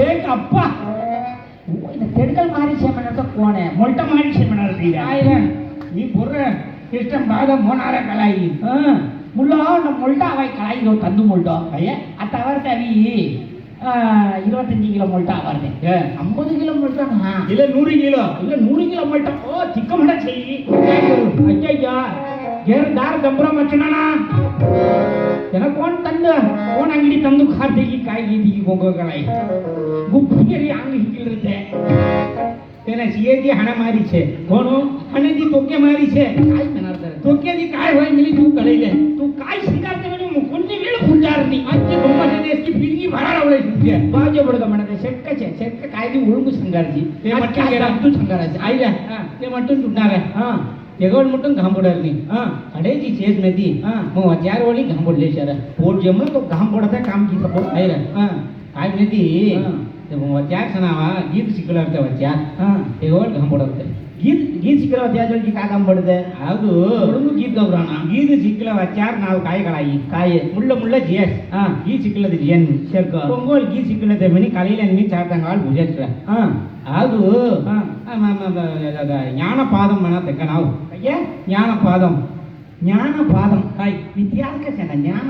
ಏಕ್ ಅಪ್ಪ ಇದು ತೆಡ್ಕಲ್ ಮಾರಿಸಿಯಮ್ಮ ಅಂತ ಕೋಣೆ ಮೊಲ್ಟ ಮಾರಿಸಿಯಮ್ಮ ಈ ಬುರ್ರ ಇಷ್ಟ ಬಾದ ಮೋನಾರ ಕಲಾಯಿ ಮುಳ್ಳೋ ನಮ್ಮ ಮೊಲ್ಟ ಅವಾಯ್ ಕಲಾಯಿದೋ ತಂದು ಮೊಲ್ಟೋ ಅಯ್ಯ ಅತ್ತ ಅವರ್ತ ಅವಿ இருபத்தஞ்சு கிலோ மொல்ட்டா வருது ஐம்பது கிலோ மொல்ட்டா இல்ல நூறு கிலோ இல்ல நூறு கிலோ மொல்ட்டா ஓ திக்கமட செய்யி ஐயா ஏறு தார தம்பரம் வச்சுனா எனக்கு ஒன் ಅಂದ ಓಣ ತಂದು ಖಾತೆಗೆ ಕಾಯಿ ಇದೀಗ ಗೊಂಗೋಗಳಾಯಿ ಗುಪ್ಪಿಗೆ ಅಂಗಡಿ ಹಿಕ್ಕಿಲ್ಲಂತೆ તેને સીએજી હાણા મારી છે કોનો હણેજી તોકે મારી છે આઈ મનારદાર તોકેજી કાય હોય મિલી તું કળી લે તું કાય શિકારતે મને મુકુંજી વેળ ફુંજારની આજે ગોમાને દેશની ફિરકી ભરા રવળે છે બાજો બડગ મને શેટક છે શેટક કાયદી ઉળું સંગારજી તે મટકે તું સંગારજી હા એગોડ મટું ગાંબોડરની ಹಾ અડેજી છેજ નથી હા. હું અત્યારે ઓલી ગાંબોડ લે છે પોટ જમણો તો ગાંબોડ હતા કામ કી સપો આઈ રે ಹಾ આજ નથી હા. તે હું અત્યારે સનાવા ગીત શીખલા હતા અત્યારે ಹಾ એગોડ ગાંબોડ હતા ಗೀತ್ ಗೀತ್ ಸಿಕ್ಕರೋ ತ್ಯಾಜೋಳ್ಗಿ ಕಾಗಂ ಬಡದೆ ಹೌದು ಹುಡುಗ ಗೀತ್ ಗೌರಣ ಗೀದು ಸಿಕ್ಕಲ ವಚಾರ ನಾವು ಕಾಯಿಗಳಾಯಿ ಕಾಯಿ ಮುಳ್ಳ ಮುಳ್ಳ ಜಿಯಸ್ ಹಾ ಗೀ ಸಿಕ್ಕಲದ ಜಿಯನ್ ಶೆರ್ಕ. ಪೊಂಗೋಲ್ ಗೀ ಸಿಕ್ಕಲದ ಮನಿ ಕಲೀಲ ಮೀ ಚಾರ್ದಂಗಾಳ್ ಭುಜತ್ರ ಹಾ ಅದು ಹಾ ஞானபாதம் வேணா தெக்கனாவும் ஐயா ஞானபாதம் ஞானபாதம் ஹாய் வித்தியாச ஞான